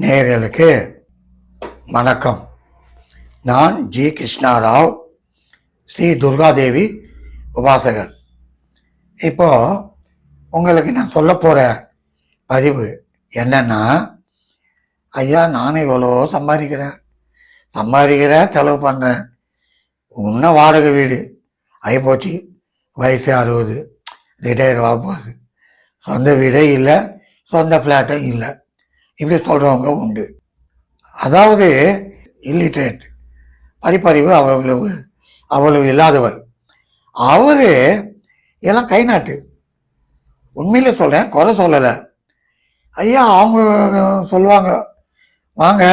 நேர்களுக்கு வணக்கம். நான் ஜி. கிருஷ்ணாராவ் ஸ்ரீ துர்காதேவி உபாசகர். இப்போ உங்களுக்கு நான் சொல்ல போகிற பதிவு என்னன்னா ஐயா நானும் இவ்வளோ சம்பாதிக்கிறேன். சம்பாதிக்கிறேன் செலவு பண்ணுறேன் இன்னும் வாடகை வீடு. ஆகிப்போச்சு வயசு அறுபது. ரிட்டையர் ஆக போகுது. சொந்த வீடே இல்லை. சொந்த ஃப்ளாட்டும் இல்லை. இப்படி சொல்கிறவங்க உண்டு. அதாவது இல்லிட்ரேட் படிப்பறிவு அவ்வளவு அவ்வளவு இல்லாதவர். அவர் எல்லாம் கை நாட்டு உண்மையில சொல்கிறேன் குறை சொல்லலை. ஐயா அவங்க சொல்லுவாங்க வாங்க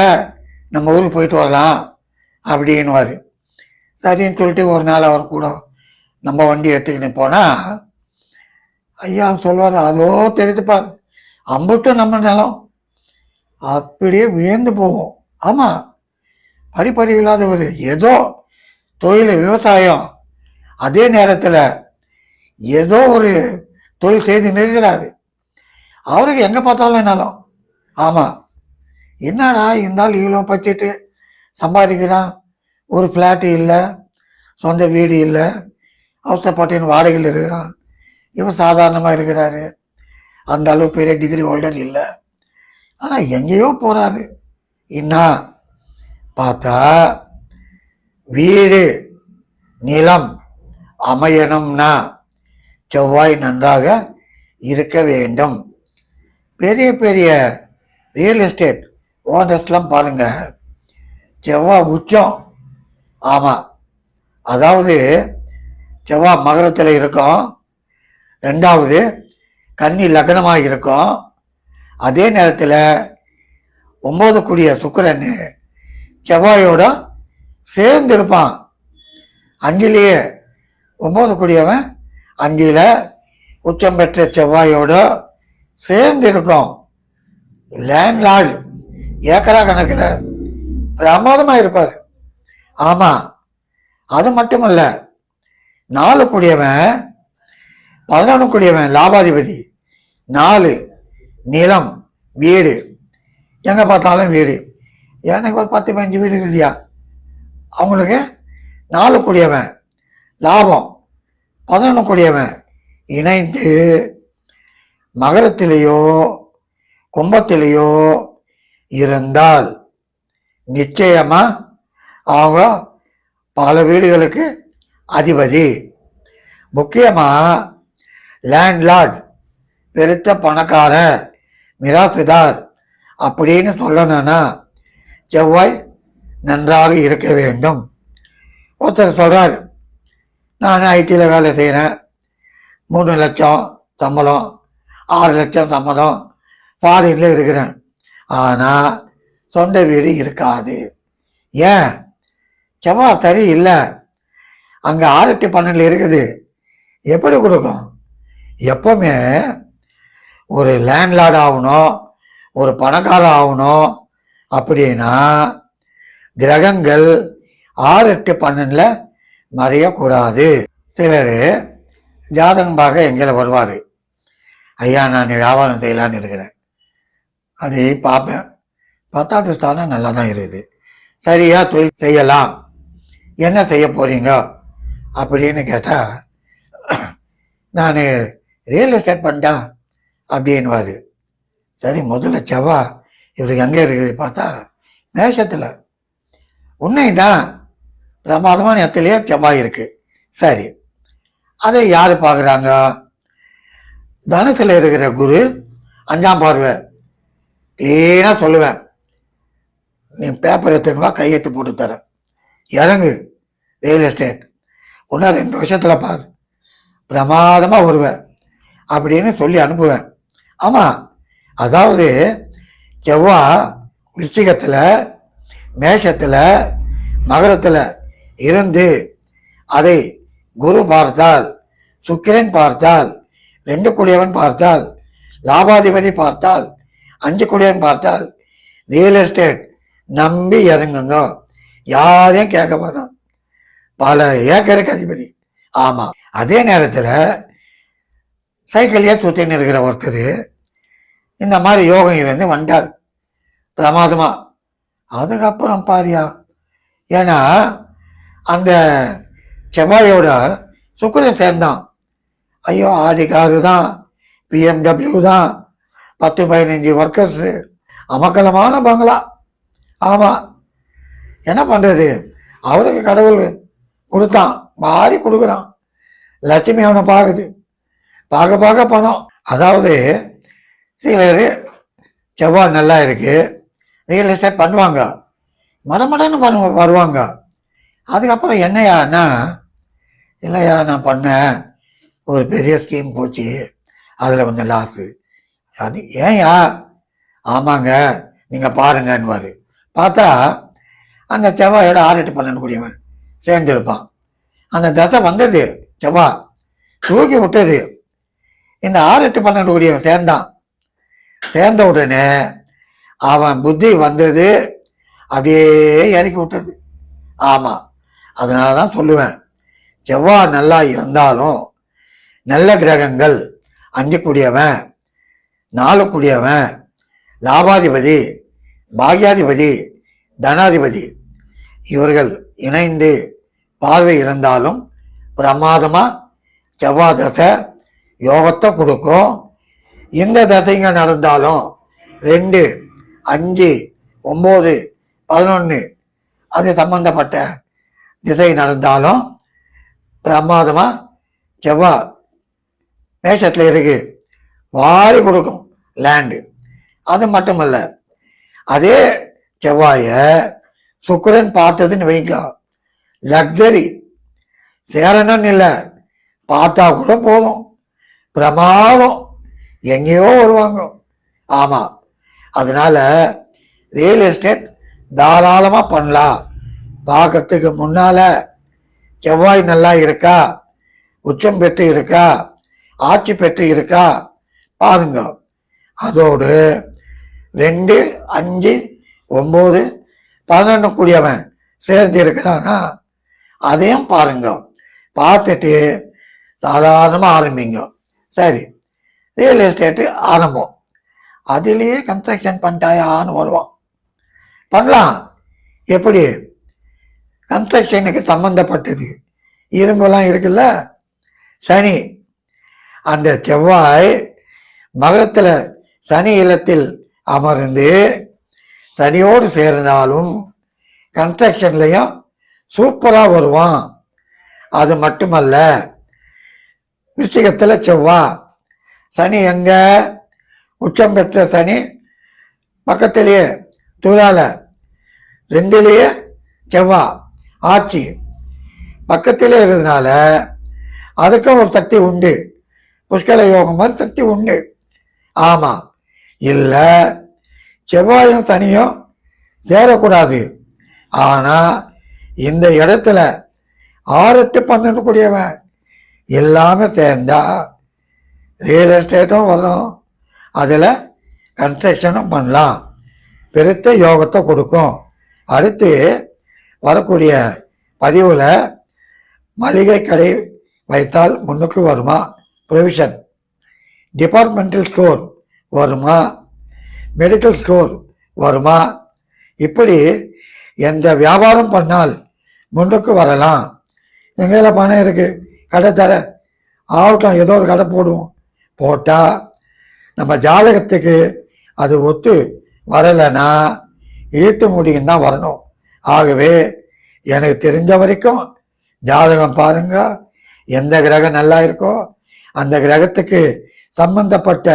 நம்ம ஊருக்கு போயிட்டு வரலாம் அப்படின்னுவார். சரின்னு சொல்லிட்டு ஒரு நாள் அவர் கூட நம்ம வண்டி எடுத்துக்கிட்டு போனால் ஐயா சொல்வார் அதோ தெரியுதுப்பா அம்பட்டும் நம்ம நிலம். அப்படியே வியந்து போவோம். ஆமாம் படிப்பறிவு இல்லாதவர் ஏதோ தொழில் விவசாயம் அதே நேரத்தில் ஏதோ ஒரு தொழில் செய்து நிற்கிறாரு. அவருக்கு எங்கே பார்த்தாலும் என்னாலும் ஆமாம் என்னடா இருந்தாலும் இவ்வளோ பச்சிட்டு சம்பாதிக்கிறான் ஒரு ஃப்ளாட்டு இல்லை சொந்த வீடு இல்லை அவசரப்பட்டின் வாடகையில் இருக்கிறான் இவன் சாதாரணமாக இருக்கிறாரு அந்த அளவு பெரிய டிகிரி ஹோல்டர் இல்லை. ஆனால் எங்கேயோ போகிறாரு என்ன? பார்த்தா வீடு நிலம் அமையணும்னா செவ்வாய் நன்றாக இருக்க வேண்டும். பெரிய பெரிய ரியல் எஸ்டேட் ஓனர்ஸ்லாம் பாருங்கள் செவ்வாய் உச்சம். ஆமாம் அதாவது செவ்வாய் மகரத்தில் இருக்கும். ரெண்டாவது கன்னி லக்னமாக இருக்கும். அதே நேரத்தில் ஒம்பது கூடிய சுக்கரன் செவ்வாயோட சேர்ந்து இருப்பான் அஞ்சிலேயே ஒம்பது கூடியவன் அஞ்சில் உச்சம் பெற்ற செவ்வாயோட சேர்ந்து இருக்கும் லேண்ட்லார்டு ஏக்கரா கணக்கில் பிரமாதமாக இருப்பார். ஆமாம் அது மட்டுமல்ல நாலு கூடியவன் பதினொன்று கூடியவன் லாபாதிபதி நாலு நிலம் வீடு. எங்கே பார்த்தாலும் வீடு. எனக்கு ஒரு பத்து பதினஞ்சு வீடு இருக்குதியா? அவங்களுக்கு நாலு கூடியவன் லாபம் பதினொன்று கூடியவன். இணைந்து மகரத்திலேயோ கும்பத்திலேயோ இருந்தால் நிச்சயமாக அவங்க பல வீடுகளுக்கு அதிபதி. முக்கியமாக லேண்ட்லார்ட் பெருத்த பணக்காரன் மிராசுதார். அப்படின்னு சொல்லணும்னா செவ்வாய் நன்றாக இருக்க வேண்டும். ஒருத்தர் சொல்கிறார் நான் ஐடியில் வேலை செய்கிறேன் மூணு லட்சம் சம்பளம் ஆறு லட்சம் சம்பளம் ஃபாரின்ல இருக்கிறேன். ஆனால் சொந்த வீடு இருக்காது. ஏன்? செவ்வாய் சரி இல்லை. அங்கே ஆறு எட்டு பன்னெண்டில் இருக்குது. எப்படி கொடுக்கும்? எப்பவுமே ஒரு லேண்ட்லார்ட் ஆகணும் ஒரு பணக்காரர் ஆகணும் அப்படின்னா கிரகங்கள் ஆறு எட்டு பன்னெண்டில் மறையக்கூடாது. சிலர் ஜாதகம் பார்க்க எங்களை வருவார். ஐயா நான் வியாபாரம் செய்யலான்னு இருக்கிறேன். அப்படி பார்ப்பேன். பத்தாவது ஸ்தானம் நல்லா தான் இருக்குது. சரியா தொழில் செய்யலாம். என்ன செய்ய போகிறீங்க அப்படின்னு கேட்டால் நான் ரியல் எஸ்டேட் பண்ணிட்டா அப்படின்வாரு சரி முதல்ல செவ்வா இவருக்கு எங்கே இருக்குது பார்த்தா மேஷத்தில். உண்மைதான் பிரமாதமான இடத்துலயே செவ்வாய் இருக்குது சரி அதை யார் பார்க்குறாங்க? தனுசில் இருக்கிற குரு அஞ்சாம் பார்வை. க்ளீனாக சொல்லுவேன். நீ பேப்பர் எத்தனைவா கையெழுத்து போட்டு தரேன். இறங்கு ரியல் எஸ்டேட் இன்னும் ரெண்டு வருஷத்தில் பாரு. பிரமாதமாக வருவேன். அப்படின்னு சொல்லி அனுப்புவேன். ஆமாம் அதாவது செவ்வாய் விச்சிகத்தில் மேஷத்தில் மகரத்தில் இருந்து அதை குரு பார்த்தால் சுக்கிரன் பார்த்தால் ரெண்டு குடியவன் பார்த்தால் லாபாதிபதி பார்த்தால் அஞ்சு குடியவன் பார்த்தால் ரியல் எஸ்டேட் நம்பி இறங்குங்க. யாரையும் கேட்க மாட்டோம் பல ஏக்கருக்கு அதிபதி. ஆமாம் அதே நேரத்தில் சைக்கிளையே சுற்றின்னு இருக்கிற ஒருத்தர் இந்த மாதிரி யோகம் இருந்து வந்தார். பிரமாதமாக அதுக்கப்புறம் பாரியா ஏன்னா அந்த செவ்வாயோட சுக்கரன் சேர்ந்தான். ஐயோ ஆடி காரு தான் பிஎம்டபிள்யூ தான் பத்து பதினஞ்சு ஒர்க்கர்ஸு அமக்கலமான பங்களா. ஆமாம் என்ன பண்ணுறது அவருக்கு கடவுள் கொடுத்தான். மாறி கொடுக்குறான். லட்சுமி அவனை பார்க்குது பார்க்க பார்க்க பணம். அதாவது சிலர் செவ்வாய் நல்லா இருக்குது ரியல் எஸ்டேட் பண்ணுவாங்க. மடமடன்னு பண்ணு வருவாங்க. அதுக்கப்புறம் என்னையானா இல்லையா நான் பண்ணேன். ஒரு பெரிய ஸ்கீம் போச்சு. அதில் கொஞ்சம் லாஸு அது ஏன்யா? ஆமாங்க நீங்கள் பாருங்கன்னுவார். பார்த்தா அந்த செவ்வாயோட ஆறு பண்ணக்கூடியவன் சேர்ந்துருப்பான். அந்த தசை வந்தது செவ்வாய். தூக்கி விட்டது. இந்த ஆறு எட்டு பன்னெண்டு கூடியவன் சேர்ந்தான் சேர்ந்த உடனே அவன் புத்தி வந்தது அப்படியே இறக்கி விட்டது. ஆமாம் அதனால தான் சொல்லுவேன். செவ்வாய் நல்லா இருந்தாலும் நல்ல கிரகங்கள் அஞ்சக்கூடியவன் நாளக்கூடியவன் லாபாதிபதி பாக்யாதிபதி தனாதிபதி இவர்கள் இணைந்து பார்வை இருந்தாலும் பிரமாதமாக செவ்வாய் தசை யோகத்தை கொடுக்கும். எந்த தசைங்க நடந்தாலும் ரெண்டு அஞ்சு ஒம்பது பதினொன்று அது சம்பந்தப்பட்ட திசை நடந்தாலும் பிரமாதமாக செவ்வாய் மேஷத்தில் இருக்கு. வாரி கொடுக்கும் லேண்டு அது மட்டுமல்ல அதே செவ்வாயை சுக்கரன் பார்த்ததுன்னு வைங்க. லக்ஸரி சேரணும்னு இல்லை பார்த்தா கூட போதும். பிரமாதம் எங்கேயோ வருவாங்க. ஆமாம் அதனால ரியல் எஸ்டேட் தாராளமாக பண்ணலாம். பார்க்கறதுக்கு முன்னால் செவ்வாய் நல்லா இருக்கா? உச்சம் பெற்று இருக்கா? ஆட்சி பெற்று இருக்கா? பாருங்க. அதோடு ரெண்டு அஞ்சு ஒம்பது பதினொன்று கூடியவன் சேர்ந்து இருக்கிறானா? அதையும் பாருங்க. பார்த்துட்டு சாதாரணமாக ஆரம்பிங்க. சரி ரியல் எஸ்டேட்டு ஆரம்பம். அதிலேயே கன்ஸ்ட்ரக்ஷன் பண்ணிட்டாயான்னு வருவான். பண்ணலாம். எப்படி? கன்ஸ்ட்ரக்ஷனுக்கு சம்மந்தப்பட்டது இரும்பெல்லாம் இருக்குல்ல? சனி. அந்த செவ்வாய் மகரத்தில் சனி இல்லத்தில் அமர்ந்து சனியோடு சேர்ந்தாலும் கன்ஸ்ட்ரக்ஷன்லையும் சூப்பராக வருவான். அது மட்டுமல்ல விஷயத்தில் செவ்வாய் சனி எங்கே? உச்சம் பெற்ற சனி பக்கத்திலேயே தூதால. ரெண்டுலேயே செவ்வா ஆட்சி. பக்கத்திலே இருந்தனால அதுக்கும் ஒரு சக்தி உண்டு. புஷ்கல யோகம் மாதிரி சக்தி உண்டு. ஆமாம் இல்லை செவ்வாயும் தனியும் சேரக்கூடாது. ஆனால் இந்த இடத்துல ஆறு எட்டு பன்னெண்டு கூடியவன். எல்லாமே தேர்ந்தால் ரியல் எஸ்டேட்டும் வரும். அதில் கன்ஸ்ட்ரக்ஷனும் பண்ணலாம். பெருத்த யோகத்தை கொடுக்கும். அடுத்து வரக்கூடிய பதிவில் மளிகை கடை வைத்தால் முன்னுக்கு வருமா? ப்ரொவிஷன் டிபார்ட்மெண்டல் ஸ்டோர் வருமா? மெடிக்கல் ஸ்டோர் வருமா? இப்படி எந்த வியாபாரம் பண்ணால் முன்னுக்கு வரலாம். எங்கேயில் பணம் இருக்குது கடை தர. ஆகட்டும் ஏதோ ஒரு கடை போடுவோம். போட்டால் நம்ம ஜாதகத்துக்கு அது ஒத்து வரலைன்னா ஈட்டு முடியும் தான் வரணும். ஆகவே எனக்கு தெரிஞ்ச வரைக்கும் ஜாதகம் பாருங்க. எந்த கிரகம் நல்லா இருக்கோ அந்த கிரகத்துக்கு சம்பந்தப்பட்ட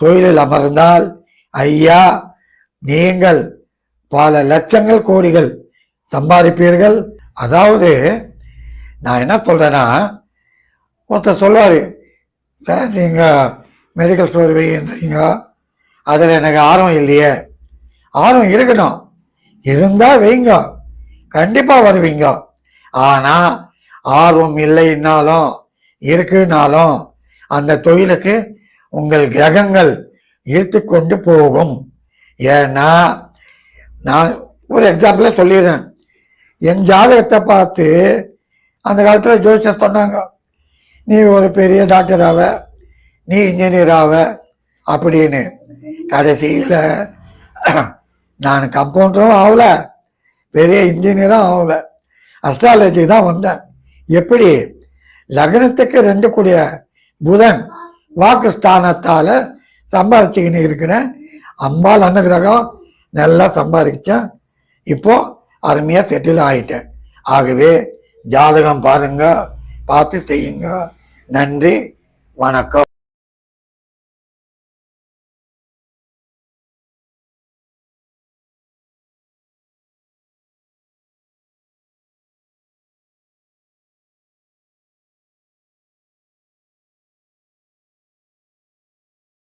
தொழிலில் அமர்ந்தால் ஐயா நீங்கள் பல லட்சங்கள் கோடிகள் சம்பாதிப்பீர்கள். அதாவது நான் என்ன சொல்றேன்னா ஒருத்தர் சொல்லுவார் சார் நீங்கள் மெடிக்கல் ஸ்டோர் வைன்றீங்க அதில் எனக்கு ஆர்வம் இல்லையே. ஆர்வம் இருக்கணும். இருந்தால் வைங்க. கண்டிப்பாக வருவீங்க. ஆனால் ஆர்வம் இல்லைன்னாலும் இருக்குனாலும் அந்த தொழிலுக்கு உங்கள் கிரகங்கள் ஈர்த்து கொண்டு போகும். ஏன்னா நான் ஒரு எக்ஸாம்பிளாக சொல்லிடுறேன். என் ஜாதகத்தை பார்த்து அந்த காலத்தில் ஜோசியர் சொன்னாங்க நீ ஒரு பெரிய டாக்டர் ஆவ நீ இன்ஜினியர் ஆவ அப்படின்னு கடைசியில் நான் கம்பவுண்டரும் ஆகல பெரிய இன்ஜினியரும் ஆகல அஸ்ட்ராலஜி தான் வந்தேன். எப்படி? லக்னத்துக்கு ரெண்டு கூடிய புதன் வாக்கு ஸ்தானத்தால் சம்பாதிச்சுக்கின்னு இருக்கிறேன். அம்பாள் அனுகிரகம் நல்லா சம்பாதிச்சேன். இப்போ அருமையாக செட்டில் ஆகிட்டேன் ஆகவே ஜாதகம் பாருங்க பார்த்து செய்யுங்க. நன்றி வணக்கம்.